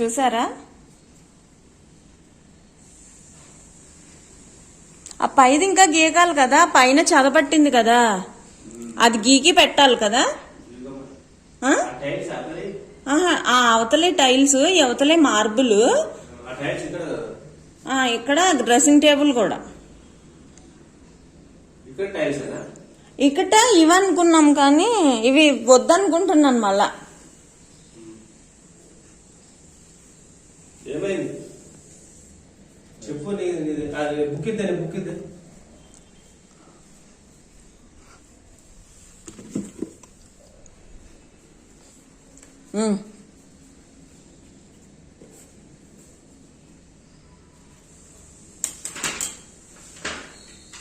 చూసారా? ఆ పైది ఇంకా గీకాలి కదా పైన చదపట్టింది కదా. అది గీకి పెట్టాలి కదా. ఆ? ఆహా, ఆ అవతలే టైల్స్ అవతలే మార్బుల్. ఇక్కడ డ్రెస్సింగ్ టేబుల్ కూడా. ఇక్కడ ఇవనుకున్నాం కానీ ఇవి వద్దనుకుంటున్నాను మళ్ళా. చెప్పు బుక్ బుక్.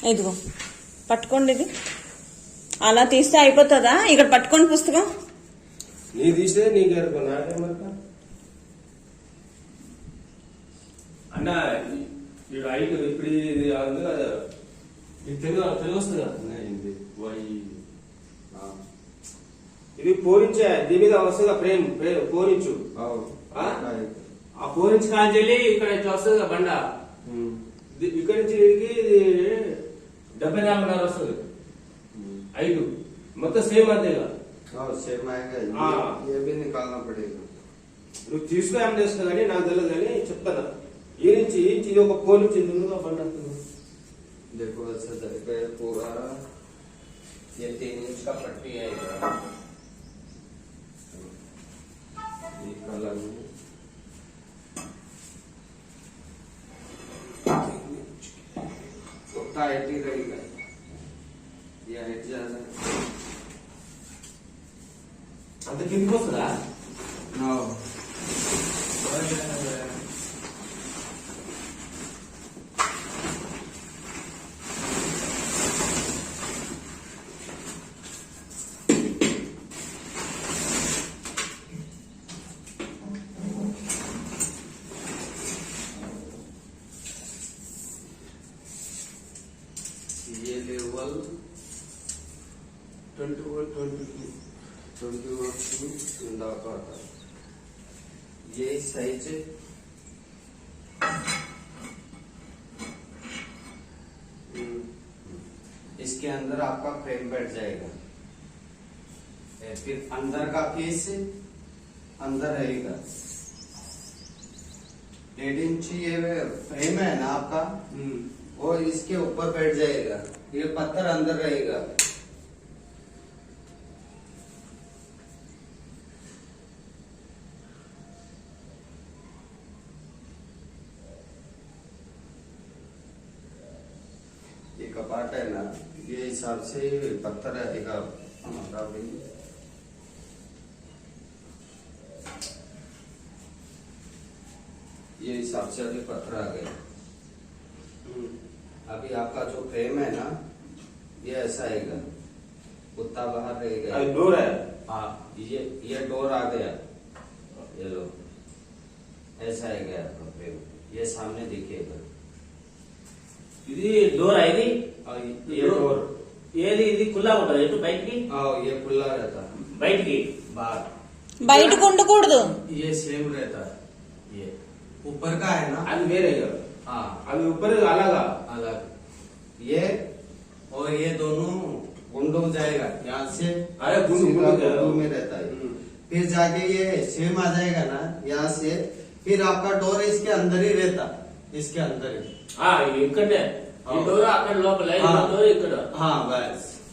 ఇదిగో పట్టుకోండి ఇది. అలా తీస్తే అయిపోతుందా? ఇక్కడ పట్టుకోండి పుస్తకం. నీ తీస్తే నీకు అనుకో నాకేమనుకో అన్న ఇప్పుడు ఐదు ఇప్పుడు ఇది పూరించే దీని మీద వస్తుంది ప్రేమ్? ప్రేమ్ పూరించు. ఆ? పూరించి కాంచెల్లి ఇక్కడ ఇట్లా వస్తుంది బండ? ఇక్కడి నుంచి డెబ్బై నాలుగున్నర వస్తుంది ఉమ్. ఐదు మొత్తం సేమ్ అంతేగా हाँ सेम आएगा हाँ। ये, ये भी निकालना पड़ेगा నువ్వు తీసుకో ఏం చేస్తావు కానీ నాకు తెలియదు కానీ చెప్తాను ఈ నుంచి ఈ నుంచి ఇది ఒక పోల్ నుంచి ఇది ఉందిగా బండ देखो ऐसा तरीका है पूरा ये तीन इंच का पट्टी आएगा ये कलर इसके अंदर आपका फ्रेम बैठ जाएगा। फिर अंदर का पीस अंदर रहेगा। डेढ़ इंच ये फ्रेम है ना आपका? और इसके ऊपर बैठ जाएगा। ये पत्थर अंदर रहेगा ये कपाट है ना ये हिसाब से पत्थर एक ये हिसाब से अभी पत्थर आ गए हम्म। अभी आपका जो फ्रेम है ना ये ऐसा आएगा। कुत्ता बाहर रह गया। डोर है? हाँ ये ये डोर आ गया। ये लो। ऐसा आएगा आपका फ्रेम ये सामने देखिएगा दीदी डोर आएगी ये डोर। ఏది ఇది కుల్లా ఉంటుంది ఎటు బయటికి हाँ ये खुला रहता है బయటికి बाहर బయటకు ఉండకూడదు ये सेम रहता है ये ऊपर का है ना అది వేరే కదా हाँ అది ఉప్పర్ అలాగా अलग ये और ये दोनों गुंडो जाएगा यहाँ से अरे गुंडू- सीधा गुंडू जाएगा। गुंडू में रहता है हम्म। फिर जाके ये सेम आ जाएगा ना यहाँ से फिर आपका डोर इसके अंदर ही रहता इसके अंदर ही ఆ, ఇక్కడనే అక్కడ లోపల ఇక్కడ.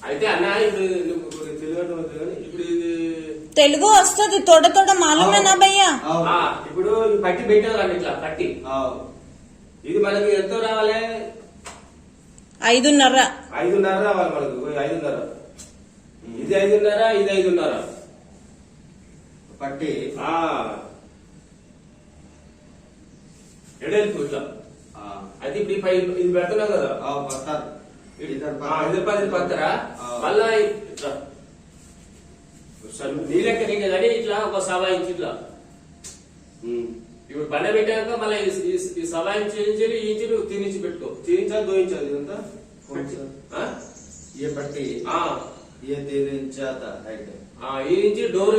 అయితే అన్న ఇప్పుడు ఇప్పుడు తెలుగు వస్తుంది తోడ తోడ మాలమేనా భయ్యా ఇప్పుడు పట్టి పెట్టాలండి ఇట్లా పట్టి. ఇది మనకి ఎంతో రావాలి? ఐదున్నర. ఐదున్నర రావాలి మనకు ఐదున్నర. ఇది ఐదున్నర ఇది ఐదున్నర. పట్టి. ఎడెల్పు ఇట్లా. అది ఇప్పుడు ఈ ఇది పెడుతున్నావు కదా? ఇది పది పత్తరా మళ్ళా నీ లెక్క నీకు కానీ ఇట్లా ఒక సవా ఇంచు ఇట్లా. ఇప్పుడు బండ పెట్టాక మళ్ళీ ఈ సవా ఇంచు ఇంచులు ఈ ఇంచులు తినించి పెట్టుకో. తినించాలి దోయించాలి ఇదంతా? ఏ బట్టి ఏ తేదీ చేత? హైట్ ఈ ఇంచి డోర్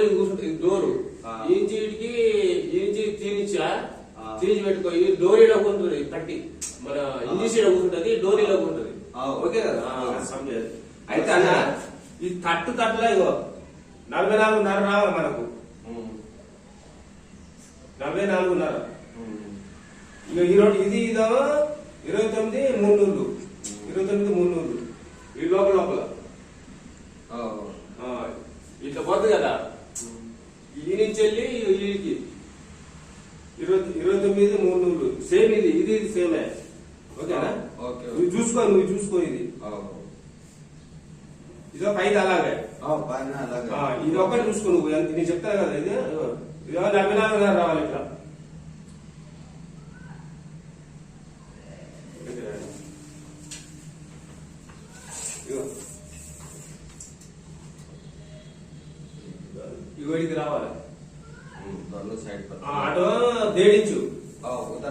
డోరు. ఈ ఇంచి ఇటుకి ఈ ఇంచి తినిచ్చా? ఆ. తినిచి పెట్టుకో ఇది డోర్ ఇలా ఉంటుంది ఈ పట్టి మన ఇంజిస్ ఇలా కూర్చుంటది డోర్ ఇలా ఉంటుంది. ఓకే కదా. అయితే అన్న ఈ తట్టు తట్టులా ఇగో నలభై నాలుగున్నర రావాలి మనకు. నలభై నాలుగున్నర. ఇక ఈరోజు ఇది ఇదో ఇరవై తొమ్మిది మూడు ఇరవై తొమ్మిది మూడు ఈ లోపల లోపల. ఆ, ఇట్లా పోతుంది కదా? ఈ నుంచి వెళ్ళి ఇరవై ఇరవై తొమ్మిది మూడు నూళ్ళు సేమ్ ఇది ఇది ఇది సేమే. ఓకేనా? Okay, okay. నువ్వు చూసుకో నువ్వు చూసుకో ఇది. ఇదో పైది అలాగే. పైన ఆ, అలాగే ఇది ఒక్కటి చూసుకో నువ్వు. ఎంత- నేను చెప్తా కదా ఇది. ఇది నలభై నాలుగు రావాలి ఇట్లా ఇగో. ఇగో ఇది రావాలి.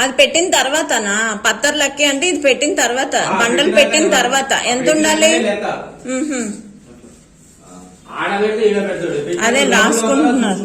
అది పెట్టిన తర్వాతనా? పత్తర్ లక్కి అంటే ఇది పెట్టిన తర్వాత బండలు పెట్టిన తర్వాత. ఎంత ఉండాలి? అదే రాసుకుంటున్నారు.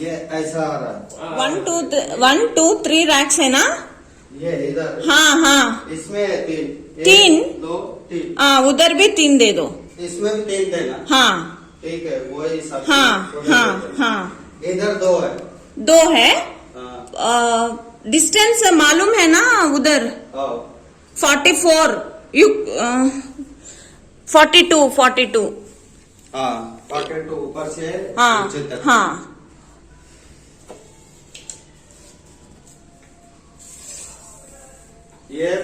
ये ऐसा आ रहा ఆ. One two one two three racks है ना? ये इधर। हाँ हाँ। इसमें तीन। तीन? दो तीन। हाँ उधर भी तीन दे दो। इसमें भी तीन देना। हाँ। ठीक है वही सब हाँ हाँ हाँ। इधर दो है। दो है? हाँ। डिस्टेंस मालूम है ना उधर? Forty four U forty two forty two हाँ पॉकेट तो ऊपर से हाँ हाँ। ये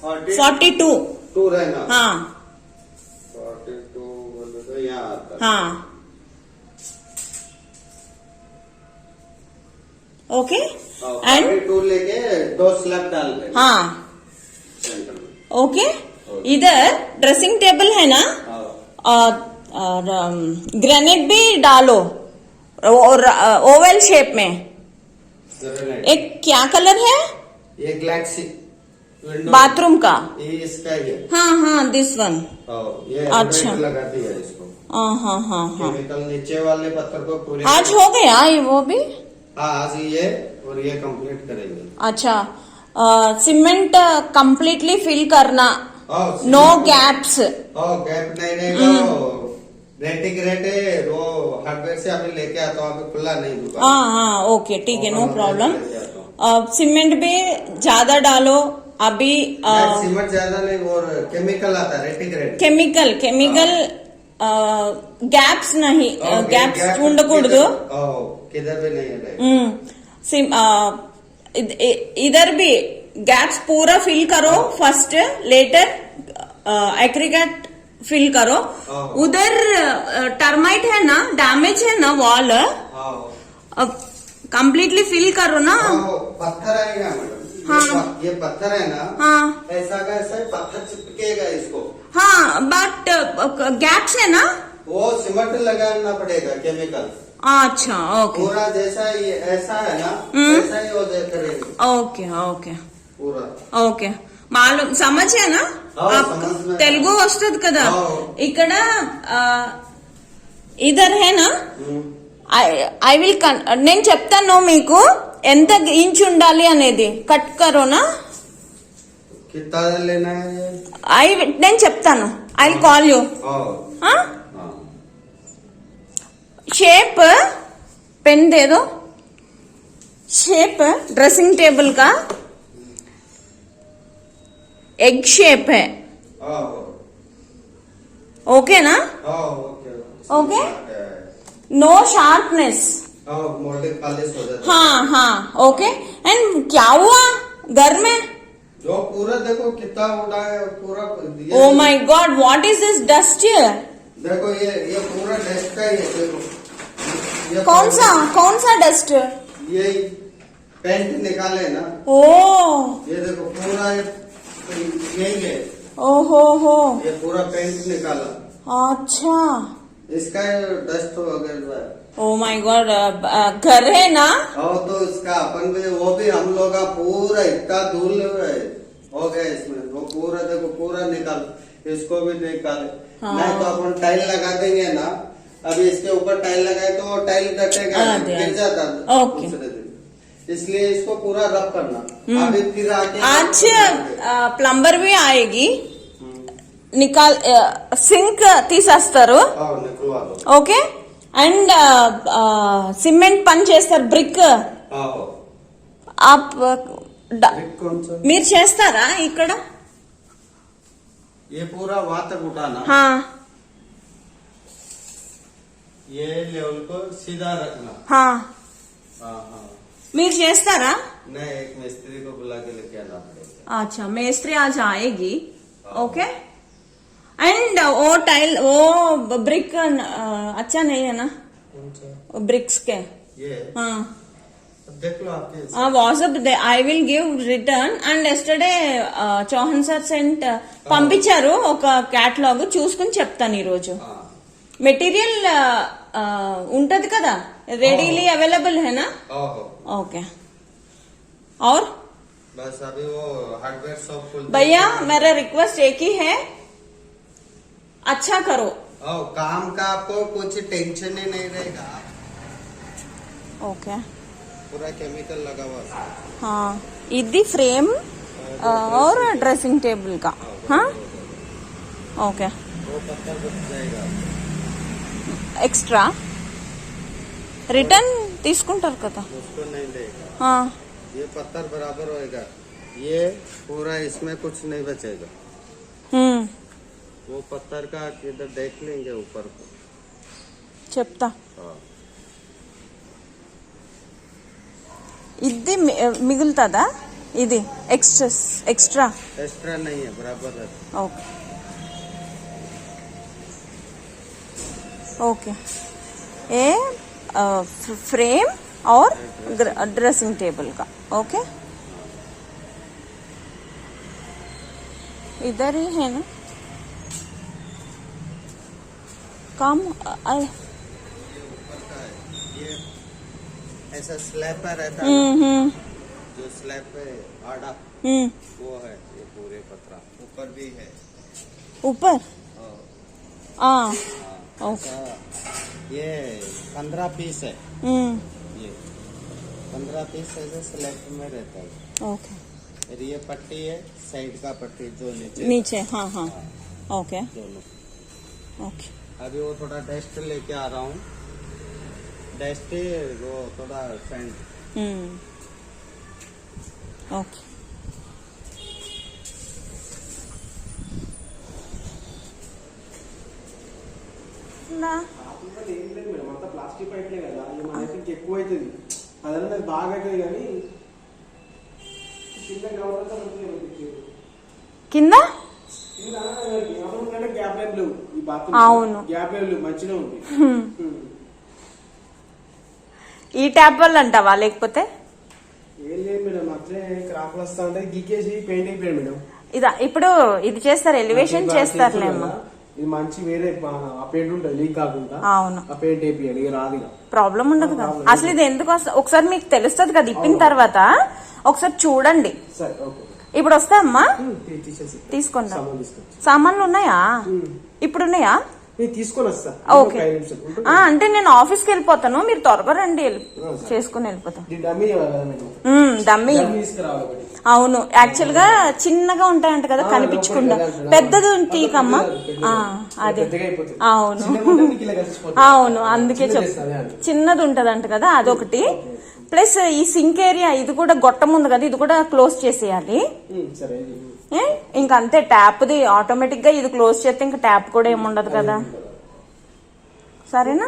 फोर्टी टू टू रहना हाँ। फोर्टी टू बोले तो यहाँ आता हाँ। ओके एंड टू लेके दो स्लैब डाल दे हाँ। ओके इधर ड्रेसिंग टेबल है ना? हाँ। और, और ग्रेनेड भी डालो। और ओवल शेप में। एक क्या कलर है? ये गैलेक्सी बाथरूम का? ये इसका ही। है हाँ हाँ दिस वन ये अच्छा। लगाती है इसको। हाँ हाँ हाँ। हाँ नीचे वाले पत्थर को पूरे आज हो गया ये वो भी? हाँ आज ये और ये कंप्लीट करेंगे। अच्छा। सीमेंट कंप्लीटली फिल करना। नो गैप्स गैप नहीं रहेगा वो रेटिंग रेट है वो हार्डवेयर से अभी लेके आता हूँ अभी खुला नहीं दुकान। हाँ हाँ ओके ठीक है नो प्रॉब्लम। सीमेंट भी ज़्यादा डालो। अभी सीमेंट ज़्यादा नहीं और केमिकल आता है केमिकल केमिकल हाँ। गैप्स नहीं गैप्स ढूंढ कूड ಗ್ಯಾಪ್ಸ್ ನಹಿ ಗ್ಯಾಪ್ಸ್ ಉಂಡಕೂಡದು सिम इधर भी गैप्स पूरा फिल करो हाँ। फ़र्स्ट लेटर एग्रीगेट फिल करो। हाँ। उधर टर्माइट है ना डैमेज है ना वॉल कंप्लीटली फिल करो ना। पत्थर आएगा मैडम। हाँ ये पत्थर है ना हाँ ऐसा का ऐसा पत्थर चिपकेगा इसको हाँ बट गैप्स है ना वो सिमट लगाना पड़ेगा केमिकल अच्छा ओके पूरा जैसा ये ऐसा है ना ऐसा ही हो जाएगा ओके ओके पूरा ओके మాలు సమస్య తెలుగు వస్తుంది కదా ఇక్కడ ఇదర్ హేనా ఐ విల్ నేను చెప్తాను మీకు ఎంత ఇంచ్ ఉండాలి అనేది కట్ కరోనా कितना लेना है ये ఐ నేను చెప్తాను ఐ కాల్ యూ हाँ हाँ शेप पेन दे दो शेप ड्रेसिंग टेबल का एग शेप है हाँ ओके ना हाँ ओके ओके। नो शार्पनेस हाँ हो है। हाँ हाँ ओके एंड क्या हुआ घर में? जो पूरा देखो कितना उड़ा है पूरा ओ my God what is this dust देखो ये ये पूरा डेस्क का ही है देखो। कौन सा कौन सा डस्ट ये पेंट निकाले ना। ओ ये देखो पूरा ये यही है। ओ हो हो ये पूरा पेंट निकाला। अच्छा. इसका डस्ट वगैरह ओ माय गॉड uh, घर है ना और तो इसका अपन भी वो भी हम लोग का पूरा इतना धूल है हो गया इसमें वो पूरा देखो पूरा निकाल इसको भी निकाले हाँ। नहीं तो अपन टाइल लगा देंगे ना अभी इसके ऊपर टाइल लगाए तो वो टाइल डटेगा हाँ, नहीं, दे- गिर जाता ओके। दूसरे दिन इसलिए इसको पूरा रब करना हम्म। अभी फिर आके आज ప్లంబర్ भी आएगी हम्म। निकाल సింక్ తీసేస్తారు हाँ, निकलवा दो ఓకే అండ్ సిమెంట్ పని చేస్తారు బ్రిక్ हाँ ఆప్ డ- एक कौन सा మీరు చేస్తారా ఇక్కడ ये पूरा वहां तक उठाना హా, ये लेवल को सीधा रखना హా. हाँ हाँ మీరు చేస్తారా नहीं एक मिस्त्री को बुला के लेके आना पड़ेगा अच्छा मेस्त्री आज आएगी ओके एंड वो टाइल वो ब्रिक अच्छा नहीं है ना कौन सा ब्रिक्स के ये हाँ अब देख लो आपके WhatsApp I will give return and yesterday Chauhan sir sent పంపించారు ఒక క్యాటలాగ్ చూసుకుని చెప్తాను ఈరోజు हाँ మెటీరియల్ ఉంటది కదా రెడీలీ అవైలబుల్ है ना ओहो ओके और बस अभी वो हार्डवेयर शॉप खोल भैया मेरा रिक्वेस्ट एक ही है अच्छा करो ओ काम का आपको कुछ टेंशन ही नहीं रहेगा ओके पूरा केमिकल लगा हुआ है। हाँ ఇది ఫ్రేమ్ और ड्रेसिंग टेबल का हाँ ओके वो पत्थर बच जाएगा ఎక్స్ట్రా రిటర్న్ తీసుకుంటారు కదా उसको नहीं देगा ఆ, ये पत्थर बराबर होएगा ये पूरा इसमें कुछ नहीं बचेगा హ్మ్, वो पत्थर का इधर देख लेंगे ऊपर को చెప్తా हाँ ఇది మి- మిగులుతుందా ఇది ఎక్స్ట్రా ఎక్స్ట్రా एक्स्ट्रा नहीं है बराबर है ఓకే ओके ये फ्रेम और ड्रेसिंग टेबल का ओके इधर ही है ना काम ऐसा स्लैब पर रहता है हम्म हम्म। जो स्लैब पे आड़ा हम्म। वो है ये पूरे पत्रा ऊपर भी है। ऊपर? हाँ, हाँ ये पंद्रह पीस है। ये पंद्रह पीस ऐसे स्लैब में रहता है। ओके। और ये पट्टी है साइड का पट्टी जो नीचे। नीचे हाँ हाँ। हाँ, ओके। दोनों। ओके। अभी वो थोड़ा डस्ट लेके आ रहा हूँ डस्ट वो थोड़ा सेंट हम्म ओके నా కాకుండా ఏం లేదు మేడం అంతా ప్లాస్టిక్ పైప్లే కదా ఇది మనకి ఇంకా ఎక్కువ అవుతుంది అదన్నా నాకు బాగా అవుతుంది కానీ కింద కావాలంటే మంచిగా పెట్టించారు కింద కింద అప్పుడు గ్యాప్ ఏం లేవు ఈ బాత్రూమ్ అవును. ఈ ట్యాప్ వల్ల అంటావా లేకపోతే? ఇదా ఇప్పుడు ఇది చేస్తారు ఎలివేషన్ నాకు చేస్తారులే తెలుసు అమ్మా కదా, ఇది మంచి వేరే పెయింట్ ఉంటుంది లీక్ కాకుండా. అవును. ఆ పెయింట్ రాదు ప్రాబ్లం ఉండదు కదా. అసలు ఇది ఎందుకు ఒకసారి మీకు తెలుస్తుంది కదా ఇప్పిన తర్వాత ఒకసారి చూడండి. సరే ఓకే. ఇప్పుడు వస్తా అమ్మా ఉమ్, తీ- తీసేసి తీసుకుందా సామాన్లు ఉన్నాయా ఉమ్. ఇప్పుడు ఉన్నాయా నేను తీసుకొని వస్తా. ఓకే. అంటే నేను ఆఫీస్కి వెళ్ళిపోతాను మీరు త్వరగా రండి. చేసుకుని వెళ్ళిపోతాను. డమ్మీ ఒకటి. అవును. యాక్చువల్గా చిన్నగా ఉంటాయంట కదా కనిపించకుండా. పెద్దది తీకమ్మా. అదే. అవును. అవును అందుకే చిన్నది చెప్ వేస్తా, అదే అండి. చిన్నది ఉంటదంట కదా అదొకటి. ప్లస్ ఈ సింక్ ఏరియా ఇది కూడా గొట్టం ఉంది కదా ఇది కూడా క్లోజ్ చేసేయాలి. ఉమ్, సరే ఇది. ఏ? ఇంక అంతే ట్యాప్ ది ఆటోమేటిక్గా ఇది క్లోజ్ చేస్తే ఇంకా ట్యాప్ కూడా ఏముండదు కదా. సరేనా?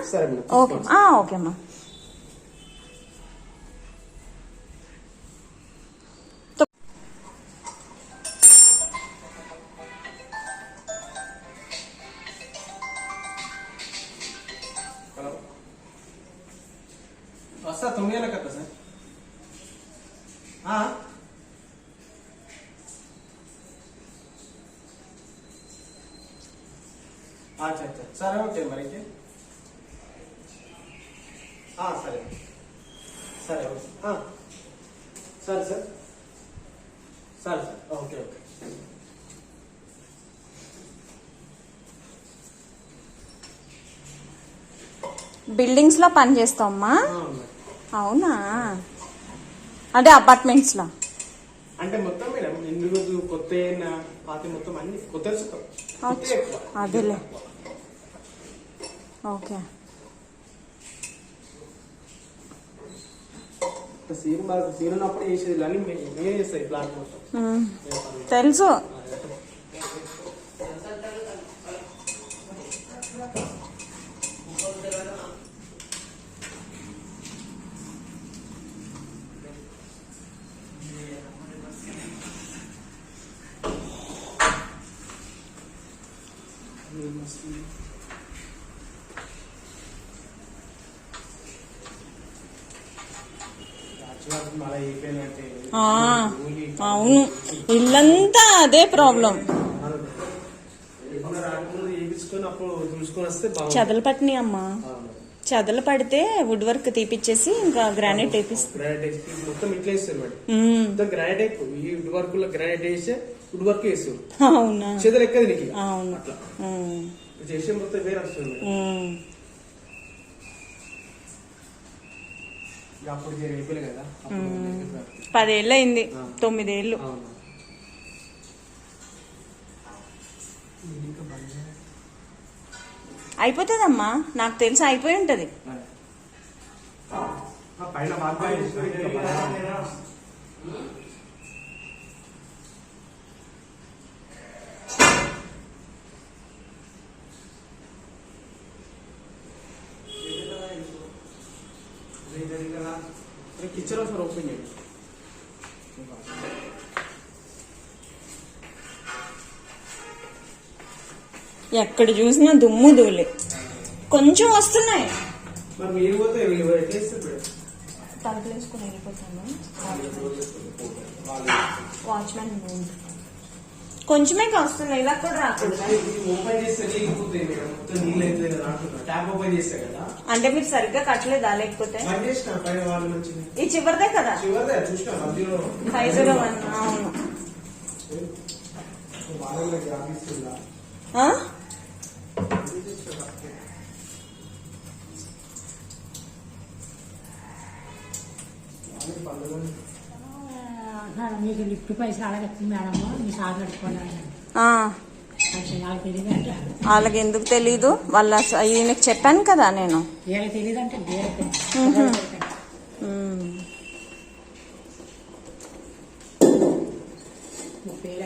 ఓకే. ఓకే అమ్మా. వస్తా తొమ్మిది గంటలకు వస్తా సార్? అచ్చా అచ్చా సరే ఓకే మరి? ఆ, సరే. సరే ఓకే. సరే సార్. సరే సార్. Okay okay. బిల్డింగ్స్లో అవునా? అంటే అపార్ట్మెంట్స్లో అంటే మొత్తం మేడం ఎన్ని రోజులు కొత్త పాత మొత్తం అన్ని కొత్త అదేలే. ఓకే. సీన్ మనకు సీన్ ఉన్నప్పుడు చేసేది అన్ని మే- మేమే చేస్తాయి ప్లాన్ మొత్తం ఉమ్, తెలుసు మళ్ళీ అయిపోయినట్టే ఆ, అవును. ఇల్లంతా అదే ప్రాబ్లం. చెదలు పట్టినాయి అమ్మా. చెదలు పడితే వుడ్ వర్క్ తీపిచ్చేసి ఇంకా గ్రానైట్ వేపిస్తా. గ్రానైట్ వేసి మొత్తం పదేళ్ళు అయింది. తొమ్మిదేళ్ళు. అయిపోతుందమ్మా నాకు తెలిసి అయిపోయి ఉంటది. ఆ పైన ఎక్కడ చూసినా దుమ్ము ధూళి. కొంచెం వస్తున్నాయి. మరి మీరు పోతే ఎట్లా ఇస్తారు మేడం? తలుపులు వేసుకుని వెళ్ళిపోతాను. వాచ్మెన్ కొంచెమే వస్తున్నాయి. ఇలా కూడా రాకూడదు. అంటే మీరు సరిగ్గా కట్టలేదా లేకపోతే? ఈ చివరిదే కదా? ఫైవ్ జీరో వన్ అవును. మీకు లిఫ్ట్ పైసలు అడగచ్చు మేడం. మీ వాళ్ళకి ఎందుకు తెలీదు? వాళ్ళ ఈయనకి చెప్పాను కదా నేను.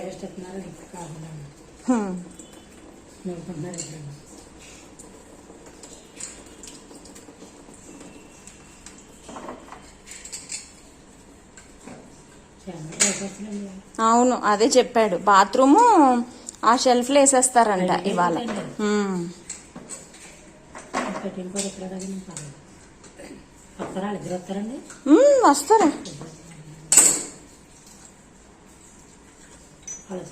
ఎగస్టున్నారు కాకుండా హ్మ్. నవ్వుకుంటున్నారు ఇక్కడ చాలా వేసేస్తున్నాం అవును అదే చెప్పాడు. బాత్రూము ఆ షెల్ఫ్లో వేసేస్తారంట ఇవాళ. వస్తారా. వాళ్ళు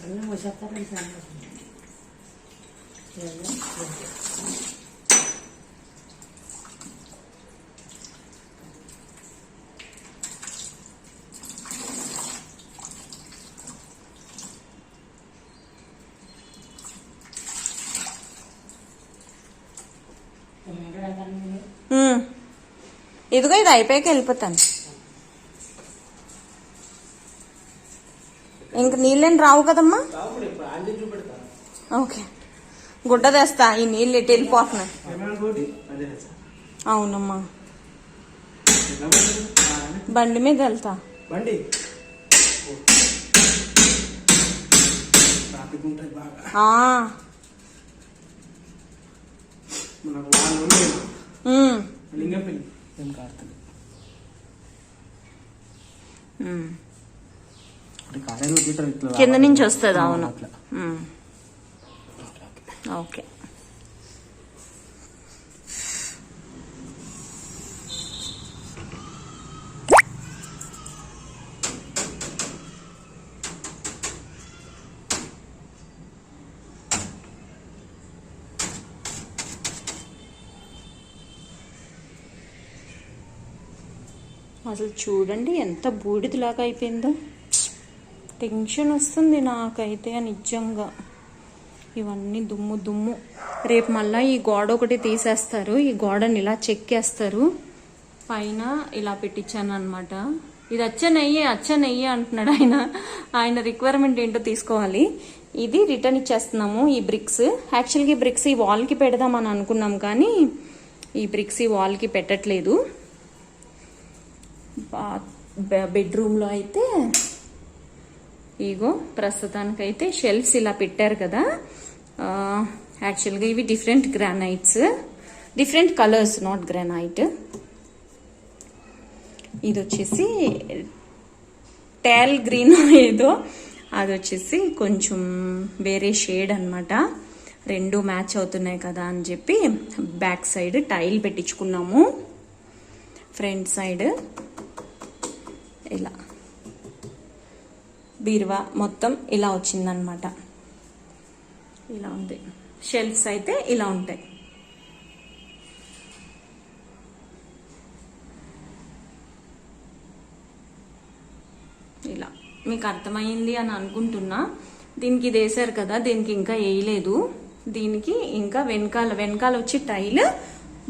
ఇదిగో ఇది అయిపోయాక వెళ్ళిపోతాను. ఇంక నీళ్ళేం రావు కదమ్మా? ఓకే. గుడ్డ తెస్తా ఈ నీళ్ళు ఇటు వెళ్ళిపోతున్నాయి. అవునమ్మా. బండి మీద వెళ్తా. లింగపల్లి. ఏం కారుతుంది ఉమ్. అంటే కాలేజీలో గీతలు ఇట్లా కింద నుంచి వస్తుంది అవును అట్లా. ఉమ్. ఓకే అసలు చూడండి ఎంత బూడిదలాగా అయిపోయిందో. టెన్షన్ వస్తుంది నాకైతే నిజంగా. ఇవన్నీ దుమ్ము దుమ్ము. రేపు మళ్ళీ ఈ గోడ ఒకటి తీసేస్తారు. ఈ గోడని ఇలా చెక్కేస్తారు పైన ఇలా పెట్టించాను అనమాట ఇది అచ్చ నెయ్యి అచ్చ నెయ్యి అంటున్నాడు ఆయన. ఆయన రిక్వైర్మెంట్ ఏంటో తీసుకోవాలి. ఇది రిటర్న్ ఇచ్చేస్తున్నాము ఈ బ్రిక్స్ యాక్చువల్గా ఈ బ్రిక్స్ ఈ వాల్కి పెడదామని అనుకున్నాం కానీ ఈ బ్రిక్స్ ఈ వాల్కి పెట్టట్లేదు. బెడ్రూమ్లో అయితే ఇగో ప్రస్తుతానికైతే షెల్ఫ్స్ ఇలా పెట్టారు కదా. యాక్చువల్గా ఇవి different granites. Different colours not granite. ఇది వచ్చేసి టేల్ గ్రీన్ ఏదో. అది వచ్చేసి కొంచెం వేరే షేడ్ అన్నమాట. రెండు మ్యాచ్ అవుతున్నాయి కదా అని చెప్పి back side tile పెట్టించుకున్నాము. Front side. ఇలా. బీరువా మొత్తం ఇలా వచ్చిందనమాట ఇలా ఉంది. షెల్ఫ్స్ అయితే ఇలా ఉంటాయి. ఇలా. మీకు అర్థమైంది అని అనుకుంటున్నా. దీనికి ఇది వేసారు కదా దీనికి ఇంకా వేయలేదు. దీనికి ఇంకా వెనకాల వెనకాల వచ్చి టైల్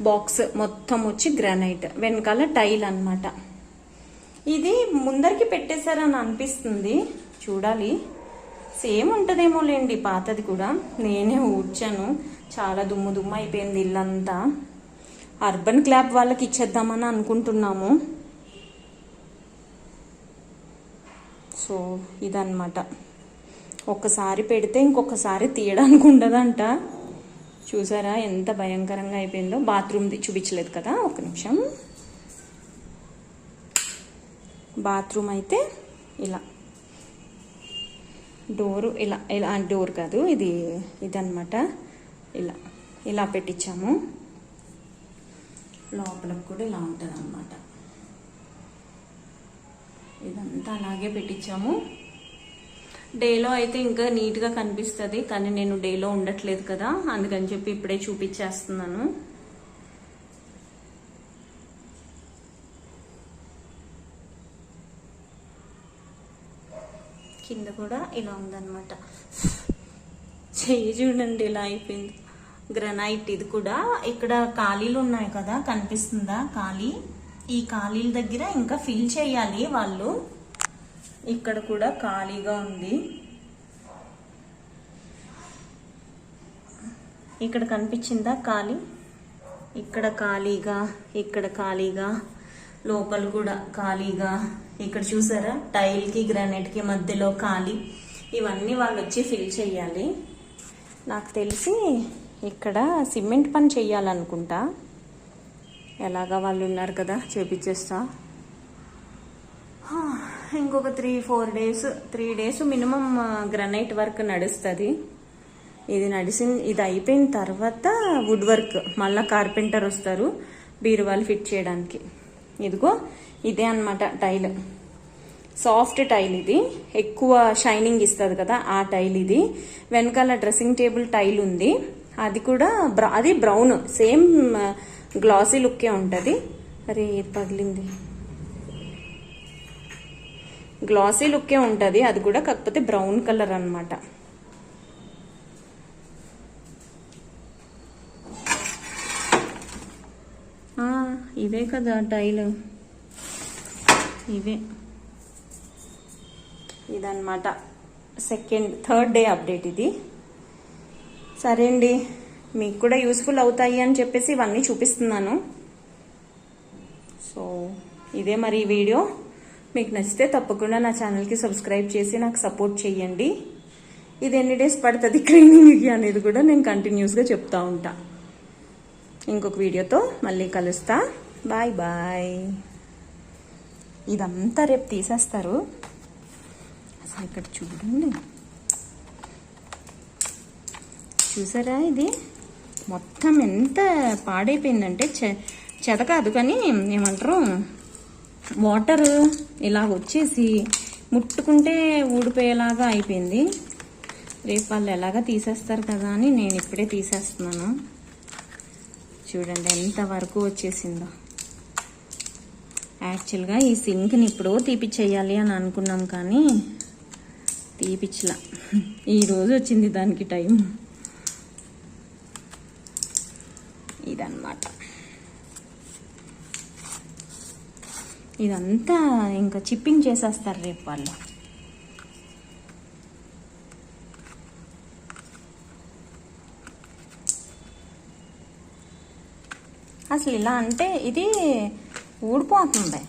బాక్స్ మొత్తం వచ్చి గ్రానైట్ వెనకాల టైల్ అన్నమాట. ఇది ముందరికి పెట్టేశారని అనిపిస్తుంది. చూడాలి. సేమ్ ఉంటుందేమో లేండి పాతది కూడా. నేనే ఊడ్చాను. చాలా దుమ్ము దుమ్ము అయిపోయింది ఇల్లంతా. అర్బన్ క్లాబ్ వాళ్ళకి ఇచ్చేద్దామని అనుకుంటున్నాము. సో ఇదన్నమాట. ఒక్కసారి పెడితే ఇంకొకసారి తీయడానికి ఉండదంట. చూసారా ఎంత భయంకరంగా అయిపోయిందో. బాత్రూమ్ది చూపించలేదు కదా. ఒక నిమిషం. బాత్రూమ్ అయితే ఇలా. డోరు ఇలా ఇలా డోర్ కాదు ఇది ఇదన్నమాట. ఇలా ఇలా పెట్టించాము. లోపలకు కూడా ఇలా ఉంటుంది అనమాట ఇదంతా అలాగే పెట్టించాము. డేలో అయితే ఇంకా నీట్గా కనిపిస్తుంది కానీ నేను డేలో ఉండట్లేదు కదా అందుకని చెప్పి ఇప్పుడే చూపించేస్తున్నాను కింద కూడా ఇలా ఉందన్నమాట. చెయ్యి చూడండి ఇలా అయిపోయింది. గ్రనైట్ ఇది కూడా ఇక్కడ ఖాళీలు ఉన్నాయి కదా కనిపిస్తుందా ఖాళీ? ఈ ఖాళీల దగ్గర ఇంకా ఫిల్ చేయాలి వాళ్ళు. ఇక్కడ కూడా ఖాళీగా ఉంది. ఇక్కడ కనిపించిందా ఖాళీ? ఇక్కడ ఖాళీగా ఇక్కడ ఖాళీగా. లోపల కూడా ఖాళీగా. ఇక్కడ చూసారా? టైల్కి గ్రానైట్కి మధ్యలో ఖాళీ. ఇవన్నీ వాళ్ళు వచ్చి ఫిల్ చేయాలి. నాకు తెలిసి ఇక్కడ సిమెంట్ పని చెయ్యాలనుకుంటా ఎలాగా వాళ్ళు ఉన్నారు కదా చేపించేస్తా ఇంకొక three four days three days minimum granite work నడుస్తుంది. ఇది నడిసిన ఇది అయిపోయిన తర్వాత వుడ్ వర్క్ మళ్ళీ కార్పెంటర్ వస్తారు బీరువాలు ఫిట్ చేయడానికి. ఇదిగో ఇదే అన్నమాట టైల్. సాఫ్ట్ టైల్ ఇది. ఎక్కువ షైనింగ్ ఇస్తుంది కదా ఆ టైల్ ఇది. వెనకాల డ్రెస్సింగ్ టేబుల్ టైల్ ఉంది. అది కూడా అది బ్రౌన్ సేమ్ గ్లాసీ లుక్కే ఉంటుంది. అరే పగిలింది. గ్లాసీ లుక్కే ఉంటుంది. అది కూడా కాకపోతే బ్రౌన్ కలర్ అనమాట ఆ, ఇవే కదా టైలు. ఇవే. ఇదన్నమాట సెకండ్ థర్డ్ డే అప్డేట్ ఇది. సరే అండి మీకు కూడా యూస్ఫుల్ అవుతాయి అని చెప్పేసి ఇవన్నీ చూపిస్తున్నాను. సో ఇదే మరి ఈ వీడియో. మీకు నచ్చితే తప్పకుండా నా ఛానల్కి సబ్స్క్రైబ్ చేసి నాకు సపోర్ట్ చేయండి. ఇది ఎన్ని డేస్ పడుతుంది క్లీనింగ్కి అనేది కూడా నేను కంటిన్యూస్గా చెప్తా ఉంటా. ఇంకొక వీడియోతో మళ్ళీ కలుస్తా. బాయ్ బాయ్ ఇదంతా రేపు తీసేస్తారు. అసలు ఇక్కడ చూడండి. చూసారా ఇది? మొత్తం ఎంత పాడైపోయిందంటే చె చెద కాదు కానీ ఏమంటారు? వాటర్ ఇలా వచ్చేసి ముట్టుకుంటే ఊడిపోయేలాగా అయిపోయింది. రేపు వాళ్ళు ఎలాగా తీసేస్తారు కదా అని నేను ఇప్పుడే తీసేస్తున్నాను. చూడండి ఎంత వరకు వచ్చేసిందో. యాక్చువల్గా ఈ సింక్ని ఇప్పుడు తీపిచ్చేయాలి అని అనుకున్నాం కానీ తీపిచ్చలా. ఈరోజు వచ్చింది దానికి టైం. ఇదన్నమాట. ఇదంతా ఇంకా చిప్పింగ్ చేసేస్తారు రేపు వాళ్ళు. అసలు ఇలా అంటే ఇది ఊడిపోతుంది.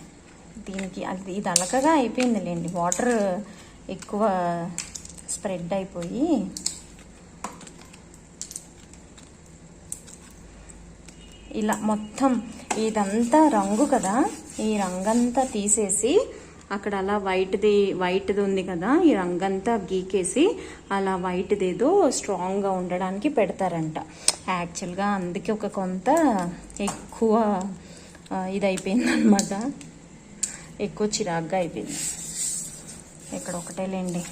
దీనికి అది ఇది అలకగా అయిపోయిందిలేండి. వాటర్ ఎక్కువ స్ప్రెడ్ అయిపోయి ఇలా మొత్తం ఇదంతా రంగు కదా. ఈ రంగంతా తీసేసి అక్కడ అలా వైట్ది వైట్ది ఉంది కదా. ఈ రంగంతా గీకేసి అలా వైట్ది ఏదో స్ట్రాంగ్గా ఉండడానికి పెడతారంట. యాక్చువల్గా అందుకే ఒక కొంత ఎక్కువ ఇది అయిపోయిందనమాట ఎక్కువ చిరాగ్గా అయిపోయింది. ఇక్కడ ఒకటే లేండి.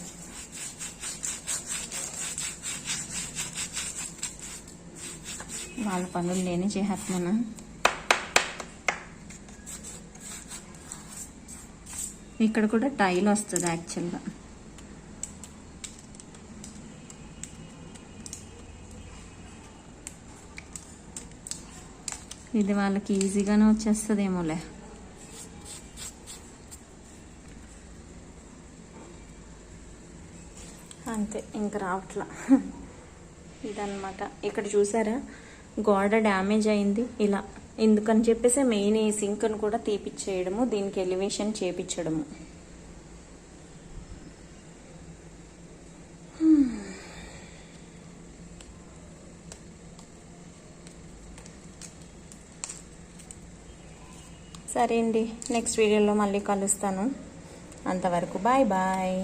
వాళ్ళ పనులు లేని చేస్తున్నాను ఇక్కడ కూడా టైల్ వస్తుంది యాక్చువల్గా. ఇది వాళ్ళకి ఈజీగానే వచ్చేస్తుందేమోలే. అంతే ఇంక రావట్లా. ఇదన్నమాట. ఇక్కడ చూసారా? గోడ డ్యామేజ్ అయింది ఇలా. ఎందుకని చెప్పేసి మెయిన్ ఈ సింక్ను కూడా తీపిచ్చేయడము దీనికి ఎలివేషన్ చేపించడము సరే అండి. నెక్స్ట్ వీడియోలో మళ్ళీ కలుస్తాను. అంతవరకు బాయ్ బాయ్